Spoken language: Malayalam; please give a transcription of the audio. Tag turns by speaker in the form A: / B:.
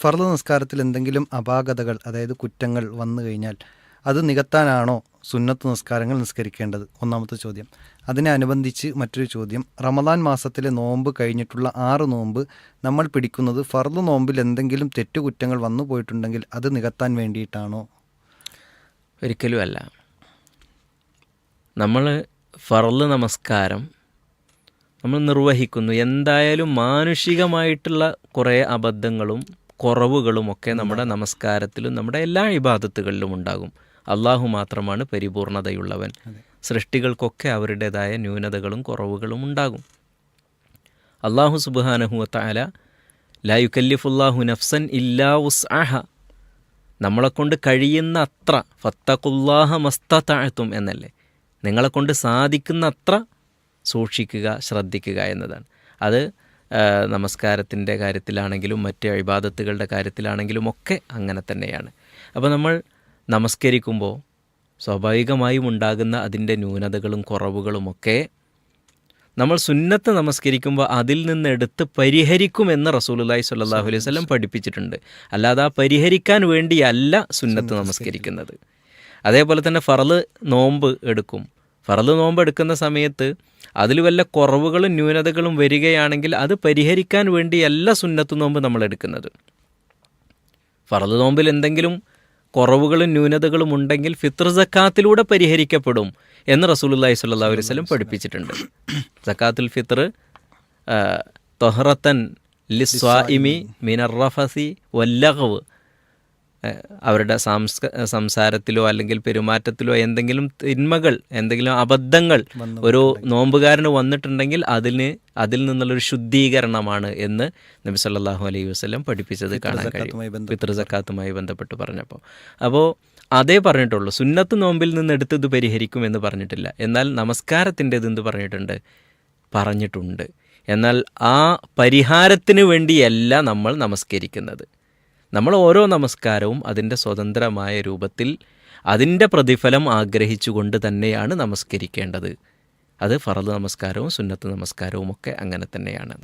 A: ഫർദ് നിസ്കാരത്തിൽ എന്തെങ്കിലും അപാകതകൾ അതായത് കുറ്റങ്ങൾ വന്നു കഴിഞ്ഞാൽ അത് നികത്താനാണോ സുന്നത്ത് നിസ്കാരങ്ങൾ നിസ്കരിക്കേണ്ടത്? ഒന്നാമത്തെ ചോദ്യം. അതിനെ അനുബന്ധിച്ച് മറ്റൊരു ചോദ്യം. റമദാൻ മാസത്തിലെ നോമ്പ് കഴിഞ്ഞിട്ടുള്ള ആറ് നോമ്പ് നമ്മൾ പിടിക്കുന്നത് ഫർദ് നോമ്പിൽ എന്തെങ്കിലും തെറ്റുകുറ്റങ്ങൾ വന്നു പോയിട്ടുണ്ടെങ്കിൽ അത് നികത്താൻ വേണ്ടിയിട്ടാണോ?
B: ഒരിക്കലും അല്ല. നമ്മൾ ഫർൾ നമസ്കാരം നമ്മൾ നിർവഹിക്കുന്നു. എന്തായാലും മാനുഷികമായിട്ടുള്ള കുറേ അബദ്ധങ്ങളും കുറവുകളും ഒക്കെ നമ്മുടെ നമസ്കാരത്തിലും നമ്മുടെ എല്ലാ ഇബാദത്തുകളിലും ഉണ്ടാകും. അള്ളാഹു മാത്രമാണ് പരിപൂർണതയുള്ളവൻ. സൃഷ്ടികൾക്കൊക്കെ അവരുടേതായ ന്യൂനതകളും കുറവുകളും ഉണ്ടാകും. അള്ളാഹു സുബാനഹുവത്തായ ലായുക്കല്ലിഫുല്ലാഹു നഫ്സൻ ഇല്ലാ ഉസ് ആഹ നമ്മളെക്കൊണ്ട് കഴിയുന്ന അത്ര ഫത്തഖുല്ലാഹ മസ്തത്താഴ്ത്തും എന്നല്ലേ? നിങ്ങളെക്കൊണ്ട് സാധിക്കുന്ന അത്ര സൂക്ഷിക്കുക ശ്രദ്ധിക്കുക എന്നതാണ്. അത് നമസ്കാരത്തിന്റെ കാര്യത്തിലാണെങ്കിലും മറ്റ് അഴിബാദത്തുകളുടെ കാര്യത്തിലാണെങ്കിലും ഒക്കെ അങ്ങനെ തന്നെയാണ്. അപ്പോൾ നമ്മൾ നമസ്കരിക്കുമ്പോൾ സ്വാഭാവികമായും ഉണ്ടാകുന്ന അതിന്റെ ന്യൂനതകളും കുറവുകളുമൊക്കെ നമ്മൾ സുന്നത്ത് നമസ്കരിക്കുമ്പോൾ അതിൽ നിന്ന് എടുത്ത് പരിഹരിക്കുമെന്ന് റസൂലുല്ലായി സ്വല്ലല്ലാഹു അലൈഹി വല്ലം പഠിപ്പിച്ചിട്ടുണ്ട്. അല്ലാതെ ആ പരിഹരിക്കാൻ വേണ്ടിയല്ല സുന്നത്ത് നമസ്കരിക്കുന്നത്. അതേപോലെ തന്നെ ഫറൽ നോമ്പ് എടുക്കും. ഫറൽ നോമ്പ് എടുക്കുന്ന സമയത്ത് അതിൽ വല്ല കുറവുകളും ന്യൂനതകളും വരികയാണെങ്കിൽ അത് പരിഹരിക്കാൻ വേണ്ടിയല്ല സുന്നത്ത് നോമ്പ് നമ്മൾ എടുക്കുന്നത്. ഫറദ് നോമ്പിൽ എന്തെങ്കിലും കുറവുകളും ന്യൂനതകളും ഉണ്ടെങ്കിൽ ഫിത്ർ സക്കാത്തിലൂടെ പരിഹരിക്കപ്പെടും എന്ന് റസൂലുല്ലാഹി സ്വല്ലാ വസല്ലം പഠിപ്പിച്ചിട്ടുണ്ട്. സക്കാത്തുൽ ഫിത്ർ തൊഹറത്തൻ ലിസ്വാഇമി മിനറഫസി വല്ലഹവ് അവരുടെ സാംസ്ക സംസാരത്തിലോ അല്ലെങ്കിൽ പെരുമാറ്റത്തിലോ എന്തെങ്കിലും തിന്മകൾ എന്തെങ്കിലും അബദ്ധങ്ങൾ ഒരു നോമ്പുകാരന് വന്നിട്ടുണ്ടെങ്കിൽ അതിന് അതിൽ നിന്നുള്ളൊരു ശുദ്ധീകരണമാണ് എന്ന് നബി സല്ലാഹു അലൈഹി വസ്ലം പഠിപ്പിച്ചത് കാണാൻ കഴിയും. പിതൃസക്കാത്തുമായി ബന്ധപ്പെട്ട് പറഞ്ഞപ്പോൾ. അപ്പോൾ അതേ പറഞ്ഞിട്ടുള്ളൂ സുന്നത്ത് നോമ്പിൽ നിന്ന് എടുത്ത് ഇത് പരിഹരിക്കും എന്ന് പറഞ്ഞിട്ടില്ല. എന്നാൽ നമസ്കാരത്തിന്റെത് എന്ത് പറഞ്ഞിട്ടുണ്ട്? പറഞ്ഞിട്ടുണ്ട്. എന്നാൽ ആ പരിഹാരത്തിന് വേണ്ടിയല്ല നമ്മൾ നമസ്കരിക്കുന്നത്. നമ്മൾ ഓരോ നമസ്കാരവും അതിന്റെ സ്വതന്ത്രമായ രൂപത്തിൽ അതിന്റെ പ്രതിഫലം ആഗ്രഹിച്ചുകൊണ്ട് തന്നെയാണ് നമസ്കരിക്കേണ്ടത്. അത് ഫറദ് നമസ്കാരവും സുന്നത്ത് നമസ്കാരവും ഒക്കെ അങ്ങനെ തന്നെയാണ്.